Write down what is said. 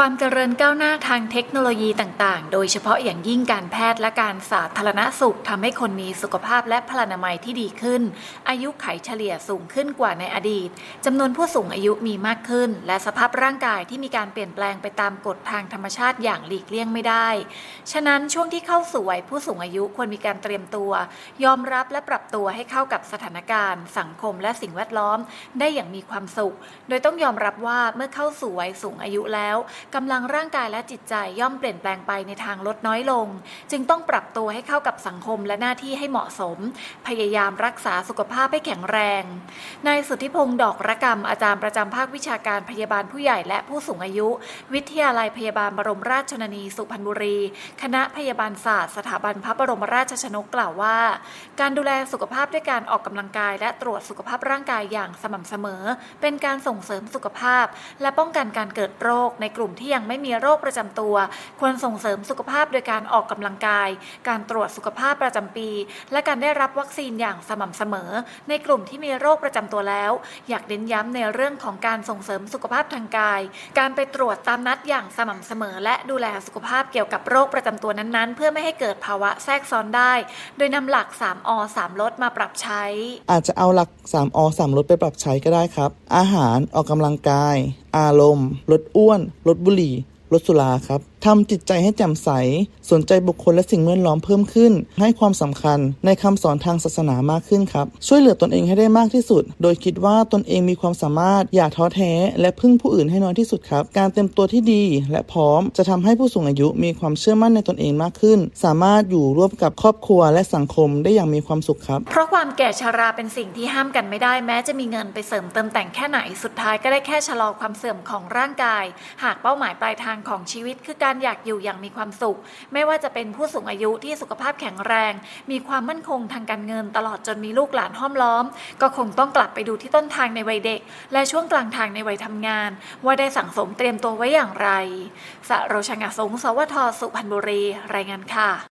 ความเจริญก้าวหน้าทางเทคโนโลยีต่าง ๆ โดยเฉพาะอย่างยิ่งการแพทย์และการสาธารณสุขทำให้คนมีสุขภาพและพลานามัยที่ดีขึ้น อายุไขเฉลี่ยสูงขึ้นกว่าในอดีตจำนวนผู้สูงอายุมีมากขึ้น และสภาพร่างกายที่มีการเปลี่ยนแปลงไปตามกฎทางธรรมชาติอย่างหลีกเลี่ยงไม่ได้ ฉะนั้นช่วงที่เข้าสู่วัยผู้สูงอายุควรมีการเตรียมตัว ยอมรับและปรับตัวให้เข้ากับสถานการณ์ สังคมและสิ่งแวดล้อม ได้อย่างมีความสุข โดยต้องยอมรับว่าเมื่อเข้าสู่วัยสูงอายุแล้วกำลังร่างกายและจิตใจย่อมเปลี่ยนแปลงไปในทางลดน้อยลง จึงต้องปรับตัวให้เข้ากับสังคมและหน้าที่ให้เหมาะสม พยายามรักษาสุขภาพให้แข็งแรง นายสุทธิพงศ์ดอกระกรรมอาจารย์ประจำภาควิชาการพยาบาลผู้ใหญ่และผู้สูงอายุ วิทยาลัยพยาบาลบรมราชชนนีสุพรรณบุรี คณะพยาบาลศาสตร์ สถาบันพระบรมราชชนกกล่าวว่า การดูแลสุขภาพด้วยการออกกำลังกาย และตรวจสุขภาพร่างกายอย่างสม่ำเสมอ เป็นการส่งเสริมสุขภาพ และป้องกันการเกิดโรคในกลุ่มที่ยังไม่มีโรคประจำตัว ควรส่งเสริมสุขภาพโดยการออกกำลังกาย การตรวจสุขภาพประจำปี และการได้รับวัคซีนอย่างสม่ำเสมอ ในกลุ่มที่มีโรคประจำตัวแล้ว อยากเน้นย้ำในเรื่องของการส่งเสริมสุขภาพทางกาย การไปตรวจตามนัดอย่างสม่ำเสมอ และดูแลสุขภาพเกี่ยวกับโรคประจำตัวนั้นๆ เพื่อไม่ให้เกิดภาวะแทรกซ้อนได้ โดยนำหลัก 3อ3ลดมาปรับใช้ อาจจะเอาหลัก 3อ3ลดไปปรับใช้ก็ได้ครับ อาหารออกกำลังกาย อารมณ์ ลดอ้วน ลดบุหรี่ ลดสุราครับ ทำจิตใจให้แจ่มใส สนใจบุคคลและสิ่งแวดล้อมเพิ่มขึ้น ให้ความสำคัญในคำสอนทางศาสนามากขึ้นครับ ช่วยเหลือตนเองให้ได้มากที่สุด โดยคิดว่าตนเองมีความสามารถ อย่าท้อแท้ และพึ่งผู้อื่นให้น้อยที่สุดครับ การเตรียมตัวที่ดีและพร้อมจะทำให้ผู้สูงอายุมีความเชื่อมั่นในตนเองมากขึ้น สามารถอยู่ร่วมกับครอบครัวและสังคมได้อย่างมีความสุขครับ เพราะความแก่ชราเป็นสิ่งที่ห้ามกันไม่ได้แม้จะมีเงินไปเสริมเติมแต่งแค่ไหนสุดท้ายก็ได้แค่ชะลอความเสื่อมของร่างกาย หากเป้าหมายปลายทางของชีวิตคือการการอยากอยู่อย่างมีความสุข ไม่ว่าจะเป็นผู้สูงอายุที่สุขภาพแข็งแรง มีความมั่นคงทางการเงินตลอดจนมีลูกหลานห้อมล้อม ก็คงต้องกลับไปดูที่ต้นทางในวัยเด็ก และช่วงกลางทางในวัยทำงาน ว่าได้สั่งสมเตรียมตัวไว้อย่างไร สโรชงาสงสวทสุพรรณบุรี รายงานค่ะ